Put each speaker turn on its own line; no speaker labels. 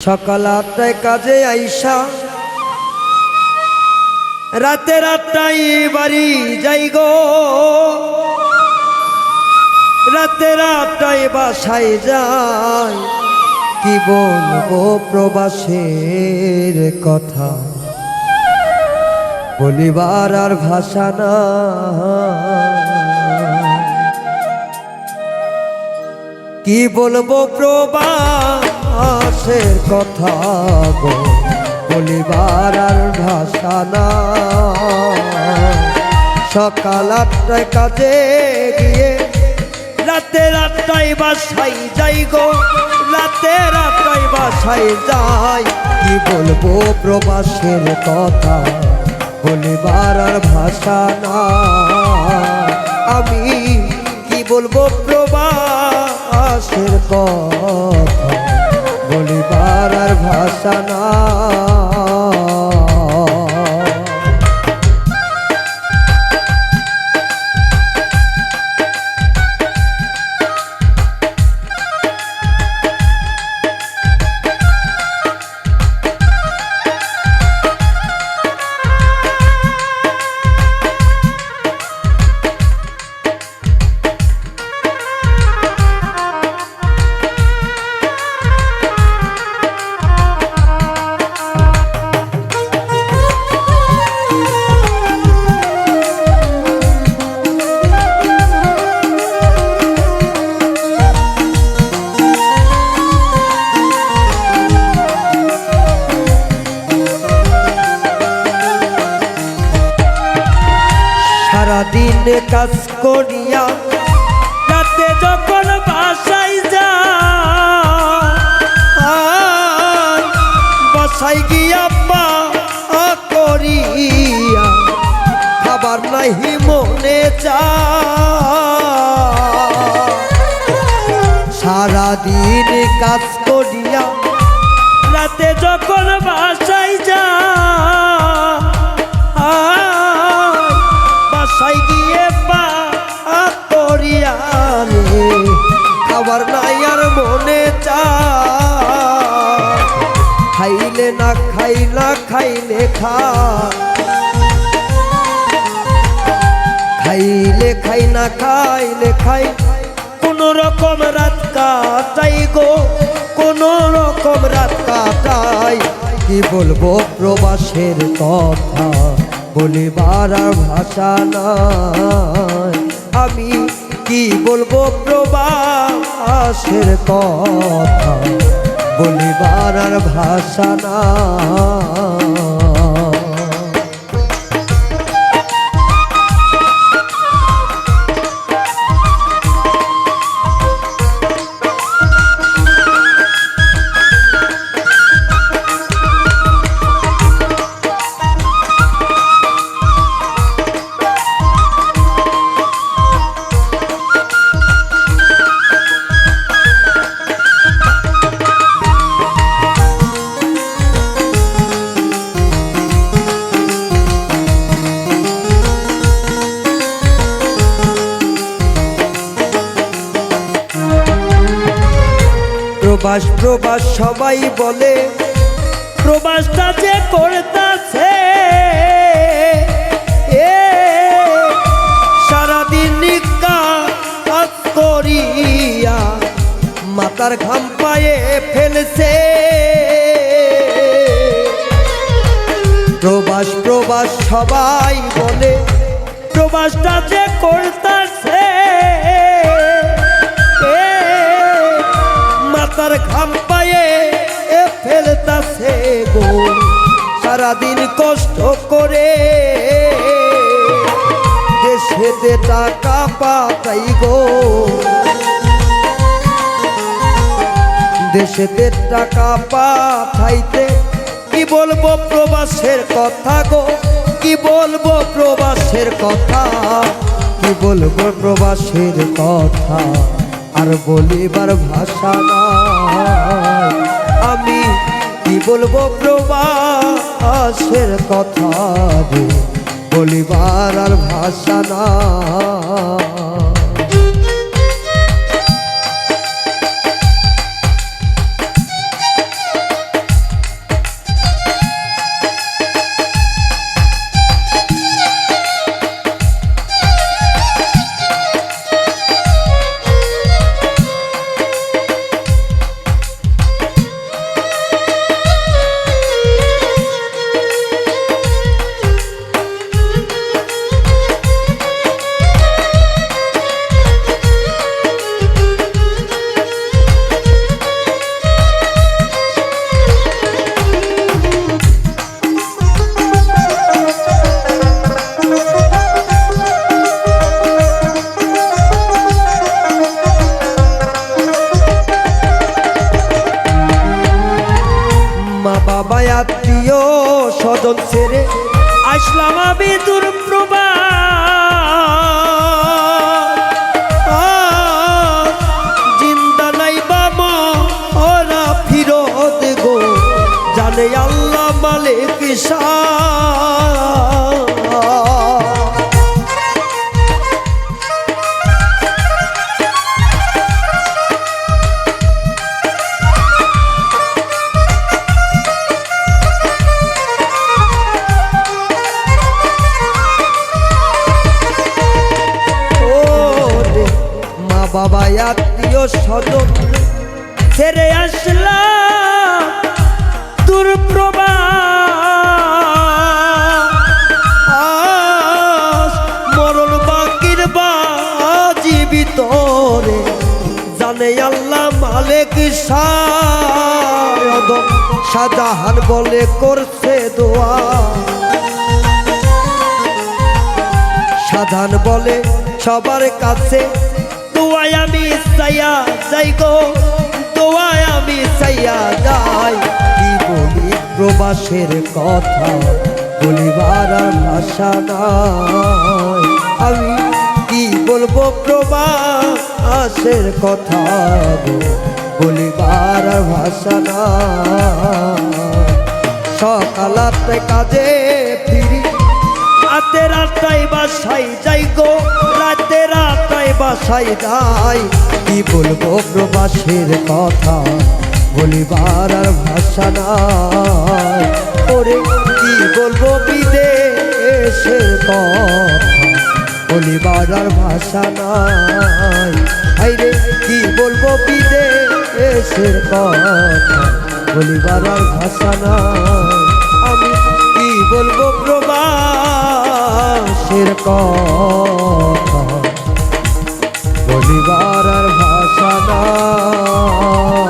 সকাল আটটায় কাজে আইসা। রাতের আটটায় বাড়ি যাই গো। রাতের আটটায় বাসায় যাই। কি বলব প্রবাসের কথা? বলিবার আর ভাষা না কি বলব প্রবাসের কথা গো, বলিবার আর ভাষা না। সকাল আটটায় কাজে গিয়ে রাতের আটটায় বাসাই যাই গো রাতের আটটায় বাসাই যাই। কি বলব প্রবাসের কথা, বলিবার আর ভাষা না। আমি কি বলব প্রবাসের কথা? বলিবার ভাষা না সারাদিন কাজ করিয়া, রাতে যখন বাসায় যা বাসায় গিয়া করিয়া, খাবার নাহি মনে চা সারাদিন কাজ করিয়া, রাতে যখন বাসায় যা খাইলে না খাই না খাইলে খা। খাইলে খাই না খাইলে খাই। কোন রকম রাত কাটাই গো, কোন রকম রাত কাটাই। কি বলব প্রবাসের কথা, বলিবার ভাষা নাই। আমি কি বলব প্রবাসের কথা? বলিবার ভাষা না প্রবাস প্রবাস সবাই বলে। প্রবাসটা যে করতেছে সারাদিন মাতার ঘাম পায়ে ফেলছে। প্রবাস প্রবাস সবাই বলে, প্রবাসটা যে করতেছে মাতার ঘাম পায়ে এ ফেলতাছে গো। সারাদিন কষ্ট করে দেশেতে টাকা পাতাই গো। দেশেতে টাকা পাঠাইতে কি বলব প্রবাসের কথা গো? কি বলব প্রবাসের কথা? কি বলব প্রবাসের কথা? আর বলিবার ভাষা আমি কি বলব প্রবাসের কথা বলিবার আর ভাষা না বাবা আত্মীয় স্বজন ছেড়ে আসলাম আমি দুর্প্রভা জিন্দা নাই বাবা ওরা ফিরত গো আল্লাহ মালিক শাহ। আত্মীয় স্বজন ছেড়ে আসলাম দুর্প্রভা মরণ বাকির বা জীবিত রে জানে আল্লাহ মালিক শায়দ শাহজাহান বলে করছে দোয়া। সাধান বলে, সবার কাছে দোয়ায় আমি সাইয়া যাই গো। দোয়ায় আমি সাইয়া যাই। কি বলি প্রবাসের কথা? বলিবার ভাষা নাই। আমি কি বলব প্রবাসের কথা বলিবার ভাষা নাই। সকালাতে কাজে ফিরি রাতে রাতাই বাসাই যাই গো, রাতে রাতাই বাসাই যাই। কি বলব প্রবাসের কথা, বলিবার আর ভাষা নাই। ওরে, কি বলব বিদেশের কথা, বলিবার আর ভাষা নাই। হাইরে, কি বলব বিদেশের কথা, বলিবার আর ভাষা নাই। বলব প্রবাসের কথা। বলিবার ভাষা নাই।